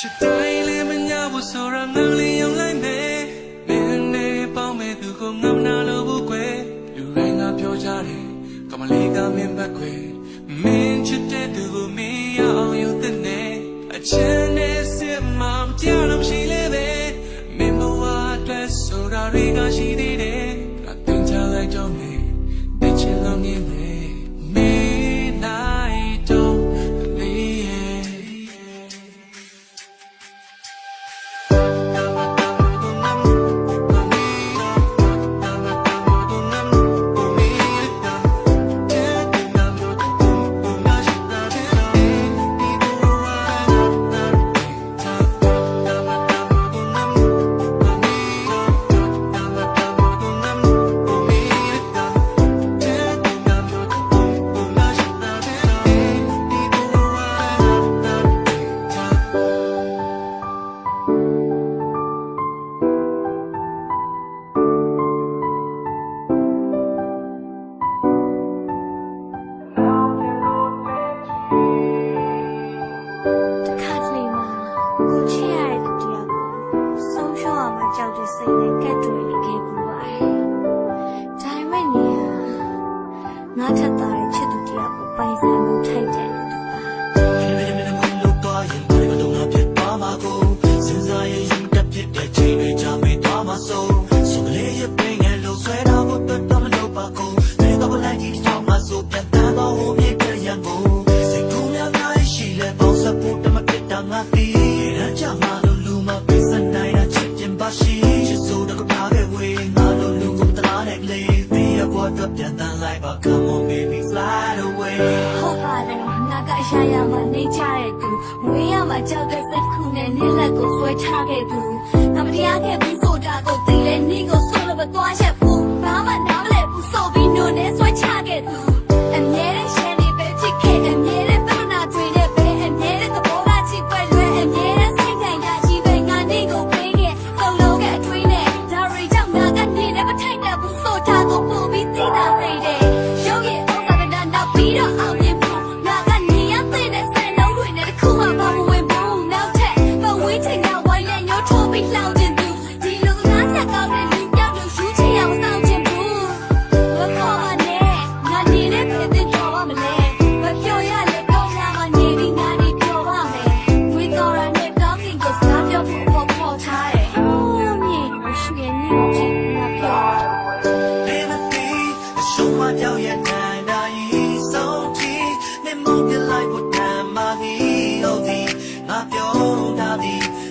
ချစ်တိုင်းလေးမညာဘူးဆိုရငါလေးယုံလိုက်မယ်မင်းနဲ့ပေါင်းမဲ့သူကိုငမ်နာလို့ဘူးကွယ်လူတိုင်းကပြောကြတယ်ကမလေးကမင်းဘက်ခွေမင်းချစ်တဲ့သူကိုမင်းရအောင်ယူတဲ့နဲ့အချမ်းနဲ့စစ်မှမကြလို့ရှိလေပဲမင်းဘဝအတွက်ဆိုတာတွေကရှိသေး ကိုချစ်ရတဲ့သူတယောက်ကိုဆုံးရှုံးအောင်မကြောက်တဲ့စိတ်နဲ့ကက်တွေနေခဲ့ပူပါတယ်။ဒါပေမဲ့နေရငါထက်သားတဲ့ချစ်သူတယောက်ကိုပိုင်ဆိုင်မှုထိုက်တယ်လို့သူပါခင်ဗျာမင်းမလို့တော့ရင်ဘာလို့တော့ငါဖြစ်သွားမှာကိုစဉ်းစားရင်ရင်တက်ဖြစ်တဲ့ချိန်တွေကြာမေးသွားမှာစိုးဆိုကလေးရဲ့ပင်ငယ်လို့ဆွဲတော့ကိုတော့တော့မလို့ပါကိုနေတော့လိုက်ကြီးကြောင်မှာဆိုပြတ်သားတော့ဟိုမြေကရန်ကိုစိတ်ကူးများများရှိလဲပေါင်းစပ်ဖို့တမကတာငါတီး တန်းလိုက်ပါ come on baby fly away ဟုတ်ပါတယ်ငါကအရာရာမှာနေချတဲ့သူဝေးရမှာကြောက်တဲ့စိတ်ခုနဲ့နေလက်ကိုဆွဲချခဲ့သူငါမတရားခဲ့ဘူးဆိုတာကိုသိလဲနေကိုဆိုလို့ပဲသွားချက် I'll